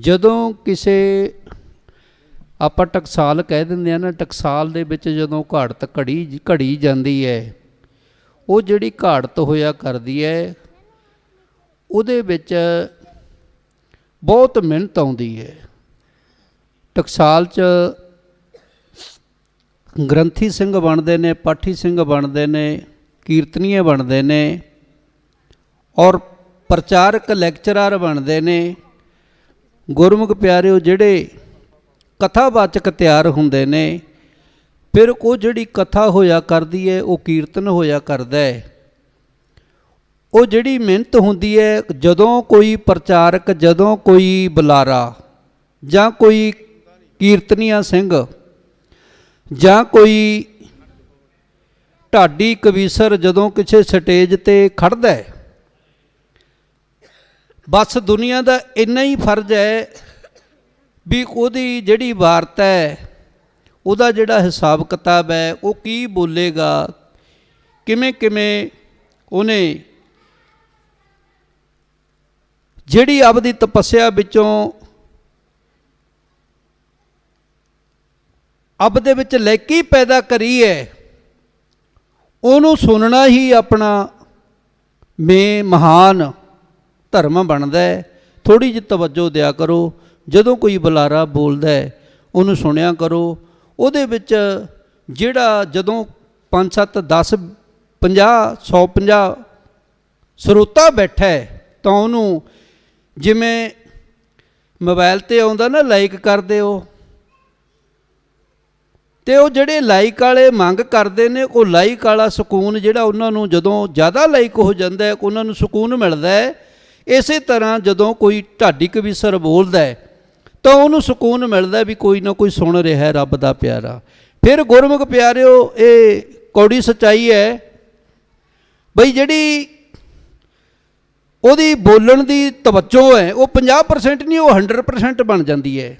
ਜਦੋਂ ਕਿਸੇ ਆਪਾਂ ਟਕਸਾਲ ਕਹਿ ਦਿੰਦੇ ਆ ਨਾ, ਟਕਸਾਲ ਦੇ ਵਿੱਚ ਜਦੋਂ ਘਾੜਤ ਘੜੀ ਘੜੀ ਜਾਂਦੀ ਹੈ, ਉਹ ਜਿਹੜੀ ਘਾੜਤ ਹੋਇਆ ਕਰਦੀ ਹੈ, ਉਹਦੇ ਵਿੱਚ ਬਹੁਤ ਮਿਹਨਤ ਆਉਂਦੀ ਹੈ। ਟਕਸਾਲ 'ਚ ਗ੍ਰੰਥੀ ਸਿੰਘ ਬਣਦੇ ਨੇ, ਪਾਠੀ ਸਿੰਘ ਬਣਦੇ ਨੇ, ਕੀਰਤਨੀਏ ਬਣਦੇ ਨੇ ਔਰ ਪ੍ਰਚਾਰਕ ਲੈਕਚਰਰ ਬਣਦੇ ਨੇ। ਗੁਰਮੁਖ ਪਿਆਰਿਓ, ਜਿਹੜੇ ਕਥਾਵਾਚਕ ਤਿਆਰ ਹੁੰਦੇ ਨੇ, ਫਿਰ ਉਹ ਜਿਹੜੀ ਕਥਾ ਹੋਇਆ ਕਰਦੀ ਹੈ, ਉਹ ਕੀਰਤਨ ਹੋਇਆ ਕਰਦਾ ਹੈ। ਉਹ ਜਿਹੜੀ ਮਿਹਨਤ ਹੁੰਦੀ ਹੈ, ਜਦੋਂ ਕੋਈ ਪ੍ਰਚਾਰਕ, ਜਦੋਂ ਕੋਈ ਬੁਲਾਰਾ, ਜਾਂ ਕੋਈ ਕੀਰਤਨੀਆ ਸਿੰਘ, ਜਾਂ ਕੋਈ ਢਾਡੀ ਕਵੀਸਰ ਜਦੋਂ ਕਿਸੇ ਸਟੇਜ ਤੇ ਖੜਦਾ ਹੈ ਬਸ ਦੁਨੀਆ ਦਾ ਇੰਨਾ ਹੀ ਫਰਜ਼ ਹੈ ਵੀ ਉਹਦੀ ਜਿਹੜੀ ਵਾਰਤਾ ਹੈ, ਉਹਦਾ ਜਿਹੜਾ ਹਿਸਾਬ ਕਿਤਾਬ ਹੈ, ਉਹ ਕੀ ਬੋਲੇਗਾ, ਕਿਵੇਂ ਕਿਵੇਂ ਉਹਨੇ ਜਿਹੜੀ ਆਪਦੀ ਤਪੱਸਿਆ ਵਿੱਚੋਂ ਅਬ ਦੇ ਵਿੱਚ ਲੈਕੀ ਪੈਦਾ ਕਰੀ ਹੈ, ਉਹਨੂੰ ਸੁਣਨਾ ਹੀ ਆਪਣਾ ਮੇ ਮਹਾਨ ਧਰਮ ਬਣਦਾ ਹੈ। ਥੋੜੀ ਜਿਹੀ ਤਵੱਜੋ ਦਿਆ ਕਰੋ। ਜਦੋਂ ਕੋਈ ਬੁਲਾਰਾ ਬੋਲਦਾ ਹੈ, ਉਹਨੂੰ ਸੁਣਿਆ ਕਰੋ। ਉਹਦੇ ਵਿੱਚ ਜਿਹੜਾ ਜਦੋਂ 5 7 10 50 150 ਸਰੋਤਾ ਬੈਠਾ ਤਾਂ ਉਹਨੂੰ ਜਿਵੇਂ ਮੋਬਾਈਲ ਤੇ ਆਉਂਦਾ ਨਾ ਲਾਈਕ ਕਰਦੇ ਹੋ ਤੇ ਉਹ ਜਿਹੜੇ ਲਾਈਕ ਵਾਲੇ ਮੰਗ ਕਰਦੇ ਨੇ, ਉਹ ਲਾਈਕ ਵਾਲਾ ਸਕੂਨ ਜਿਹੜਾ ਉਹਨਾਂ ਨੂੰ ਜਦੋਂ ਜ਼ਿਆਦਾ ਲਾਈਕ ਹੋ ਜਾਂਦਾ ਹੈ, ਉਹਨਾਂ ਨੂੰ ਸਕੂਨ ਮਿਲਦਾ ਹੈ। ਇਸੇ ਤਰ੍ਹਾਂ ਜਦੋਂ ਕੋਈ ਢਾਡੀ ਕਵੀਸਰ ਬੋਲਦਾ ਹੈ, ਤਾਂ ਉਹਨੂੰ ਸਕੂਨ ਮਿਲਦਾ ਵੀ ਕੋਈ ਨਾ ਕੋਈ ਸੁਣ ਰਿਹਾ ਹੈ ਰੱਬ ਦਾ ਪਿਆਰਾ। ਫਿਰ ਗੁਰਮੁਖ ਪਿਆਰਿਓ, ਇਹ ਕੌੜੀ ਸਚਾਈ ਹੈ ਬਈ ਜਿਹੜੀ ਉਹਦੀ ਬੋਲਣ ਦੀ ਤਵੱਜੋ ਹੈ, ਉਹ 50% ਨਹੀਂ, ਉਹ 100% ਬਣ ਜਾਂਦੀ ਹੈ।